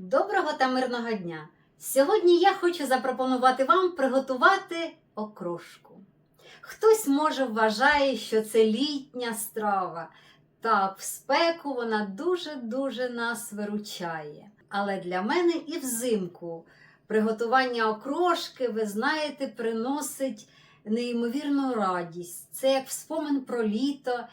Доброго та мирного дня! Сьогодні я хочу запропонувати вам приготувати окрошку. Хтось може вважає, що це літня страва. Так, в спеку вона дуже-дуже нас виручає. Але для мене і взимку приготування окрошки, ви знаєте, приносить неймовірну радість. Це як вспомин про літо.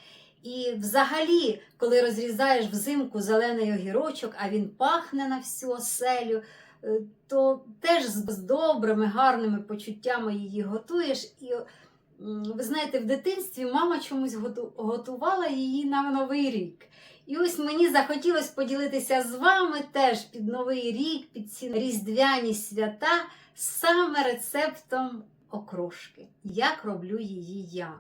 І взагалі, коли розрізаєш взимку зелений огірочок, а він пахне на всю оселю, е, то теж з добрими, гарними почуттями її готуєш. І ви знаєте, в дитинстві мама чомусь готувала її на Новий рік. І ось мені захотілося поділитися з вами теж під Новий рік, під ці різдвяні свята, саме рецептом окрошки, як роблю її я.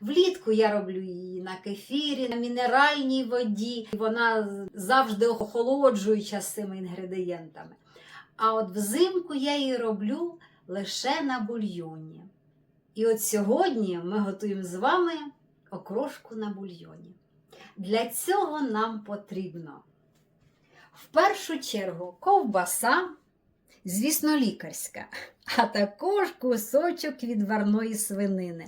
Влітку я роблю її на кефірі, на мінеральній воді. Вона завжди охолоджуюча з цими інгредієнтами. А от взимку я її роблю лише на бульйоні. І от сьогодні ми готуємо з вами окрошку на бульйоні. Для цього нам потрібно в першу чергу ковбаса, звісно, лікарська, а також кусочок відварної свинини.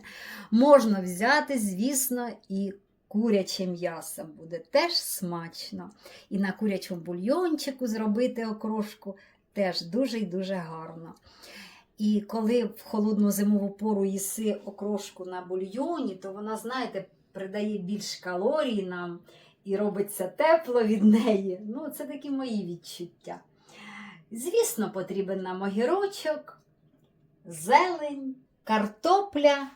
Можна взяти, звісно, і куряче м'ясо буде теж смачно. І на курячому бульйончику зробити окрошку теж дуже і дуже гарно. І коли в холодну зимову пору їси окрошку на бульйоні, то вона, знаєте, придає більш калорій нам і робиться тепло від неї. Ну, це такі мої відчуття. Звісно, потрібен нам огірочок, зелень, картопля,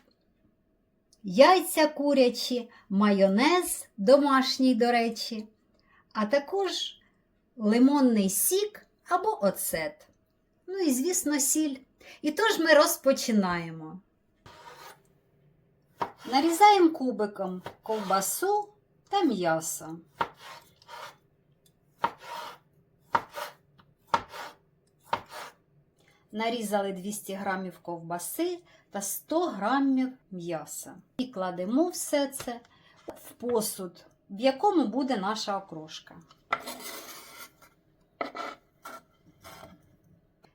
яйця курячі, майонез домашній, до речі, а також лимонний сік або оцет. Ну і, звісно, сіль. І тож ми розпочинаємо. Нарізаємо кубиком ковбасу та м'ясо. Нарізали 200 грамів ковбаси та 100 грамів м'яса. І кладемо все це в посуд, в якому буде наша окрошка.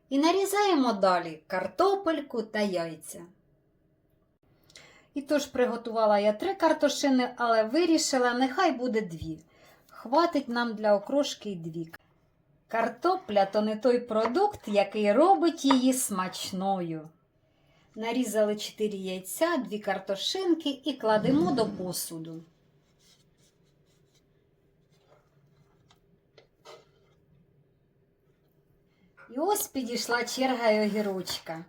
І нарізаємо далі картопельку та яйця. І тож приготувала я три картошини, але вирішила, нехай буде дві. Хватить нам для окрошки й дві. Картопля то не той продукт, який робить її смачною. Нарізали 4 яйця, 2 картошинки і кладемо до посуду. І ось підійшла черга й огірочка.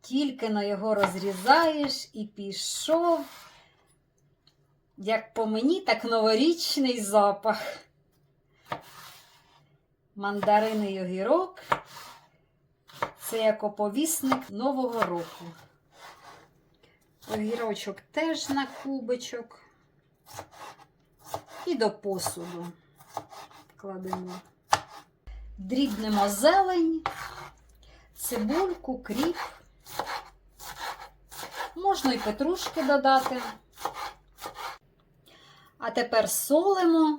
Тільки на його розрізаєш і пішов, як по мені, так новорічний запах. Мандарини й огірок це як оповісник Нового року. Огірочок теж на кубочок. І до посуду кладемо. Дрібнемо зелень, цибульку, кріп. Можна і петрушки додати. А тепер солимо,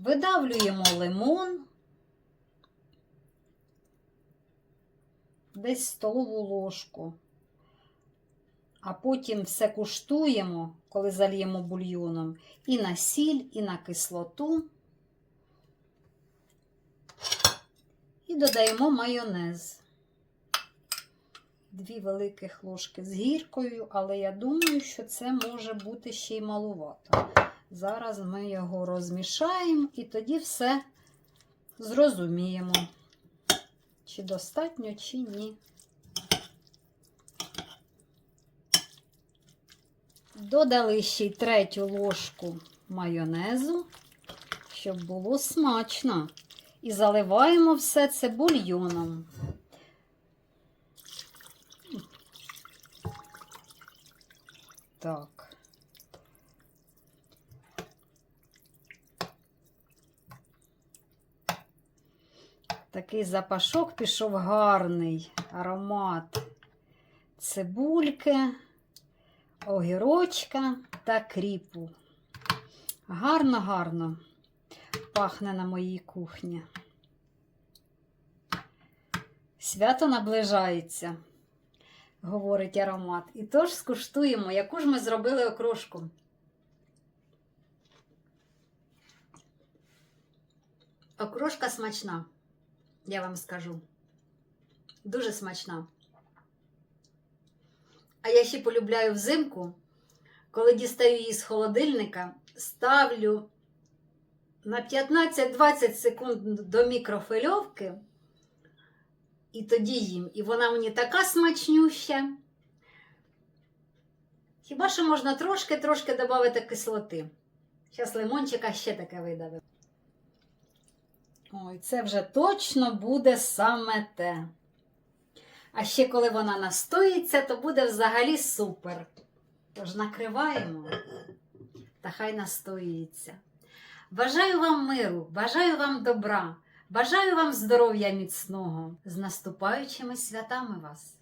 видавлюємо лимон, десь столову ложку. А потім все куштуємо, коли зальємо бульйоном, і на сіль, і на кислоту. І додаємо майонез. Дві великих ложки з гіркою, але я думаю, що це може бути ще й малувато. Зараз ми його розмішаємо і тоді все зрозуміємо, чи достатньо, чи ні. Додали ще й третю ложку майонезу, щоб було смачно. І заливаємо все це бульйоном. Так. Такий запашок пішов гарний аромат цибульки, огірочка та кріпу. Гарно-гарно пахне на моїй кухні. Свято наближається, говорить аромат. І тож скуштуємо, яку ж ми зробили окрошку. Окрошка смачна, я вам скажу. Дуже смачна. А я ще полюбляю взимку, коли дістаю її з холодильника, ставлю на 15-20 секунд до мікрофильовки, і тоді їм. І вона мені така смачнюща. Хіба що можна трошки-трошки додати кислоти. Зараз лимончика ще таке видавив. Ой, це вже точно буде саме те. А ще коли вона настоїться, то буде взагалі супер. Тож накриваємо та хай настоюється. Бажаю вам миру, бажаю вам добра, бажаю вам здоров'я міцного з наступаючими святами вас.